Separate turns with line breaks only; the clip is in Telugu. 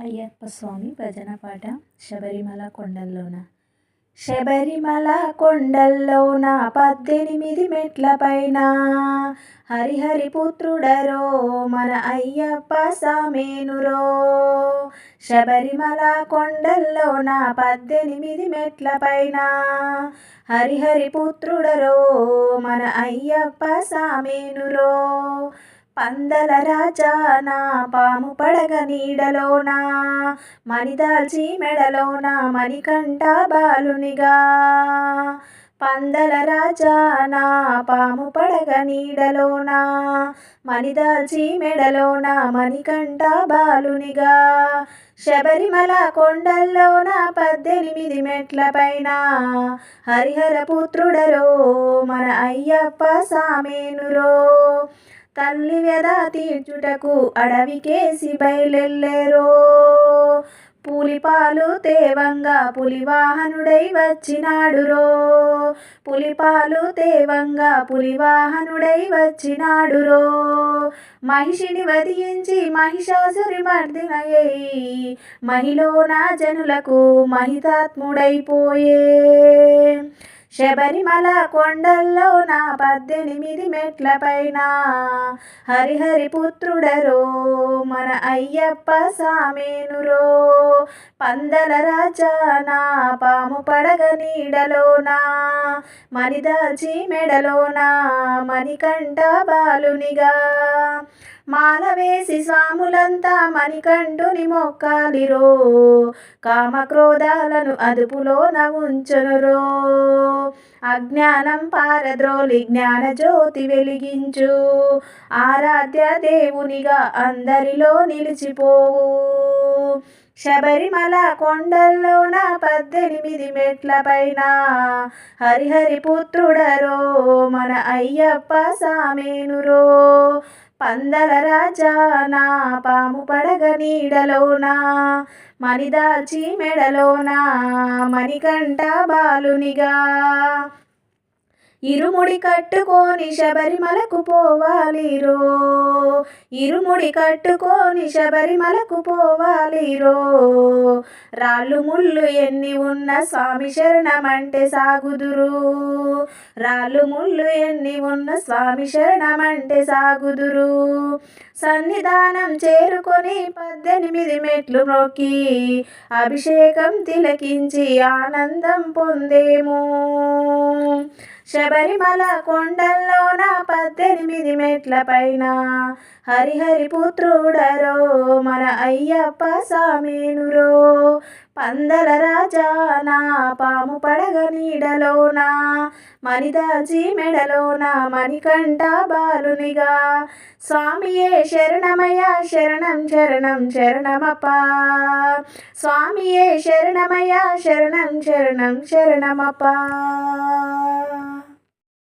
అయ్యప్ప స్వామి భజన పాట శబరిమల కొండల్లోన. శబరిమల కొండల్లోన పద్దెనిమిది మెట్ల పైన హరిహరిపుత్రుడరో మన అయ్యప్ప సామేనురో. శబరిమల కొండల్లోన పద్దెనిమిది మెట్ల పైన హరిహరిపుత్రుడరో మన అయ్యప్ప సామేనురో. పందల రాజానా పాము పడగ నీడలోనా? మణిదాల్చి మెడలోనా? మణికంఠ బాలునిగా? పందల రాజానా పాము పడగ నీడలోనా? మణిదాల్చి మెడలోనా? మణికంఠ బాలునిగా? శబరిమల కొండల్లోన? పద్దెనిమిది మెట్ల పైన? హరిహర పుత్రుడరో మన అయ్యప్ప సామేనురో? తల్లి వ్యధ తీర్చుటకు అడవికేసి బయలెల్లేరో. పులిపాలు తేవంగా పులివాహనుడై వచ్చినాడురో. పులిపాలు తేవంగా పులివాహనుడై వచ్చినాడురో. మహిషిని వధించి మహిషాసురి మర్దినయ్యి. మహిళోన జనులకు మహితాత్ముడైపోయే. శబరిమల కొండల్లో నా పద్దెనిమిది మెట్ల పైన హరిహరి పుత్రుడరో మన అయ్యప్ప సామేనురో. పందల రాజానా పాము పడగ నీడలోనా మణిదాచి మెడలోనా మణికంఠ బాలునిగా. మాలవేసి స్వాములంతా మణికంఠుని మొక్కాలిరో కామక్రోధాలను అదుపులోన ఉంచునురో అజ్ఞానం పారద్రోలి జ్ఞాన జ్యోతి వెలిగించు. ఆరాధ్య దేవునిగా అందరిలో నిలిచిపోవు. శబరిమల కొండల్లోన పద్దెనిమిది మెట్ల పైన హరిహరి పుత్రుడరో మన అయ్యప్ప సామేనురో. పందల రాజానా పాము పడగ నీడలోనా? మణిదాల్చి మెడలోనా? మణికంట బాలునిగా? ఇరుముడి కట్టుకొని శబరిమలకు పోవాలిరో ఇరుముడి కట్టుకొని శబరిమలకు పోవాలిరో. రాళ్ళు ముళ్ళు ఎన్ని ఉన్న స్వామి శరణమంటే సాగుదురు. రాళ్ళు ముళ్ళు ఎన్ని ఉన్న స్వామి శరణమంటే సాగుదురు. సన్నిధానం చేరుకొని పద్దెనిమిది మెట్లు మొక్కి అభిషేకం తిలకించి ఆనందం పొందేము. శబరిమల కొండల్లోన పద్దెనిమిది మెట్ల పైన హరిహరి పుత్రుడరో మన అయ్యప్ప సామేనురో. పందల రాజా నా పాము పడగ నీడలోన? మణిదాచి మెడలోన మణికంఠ బాలునిగా? స్వామియే శరణమయ శరణం శరణం శరణమప స్వామియే శరణమయ శరణం శరణం శరణమప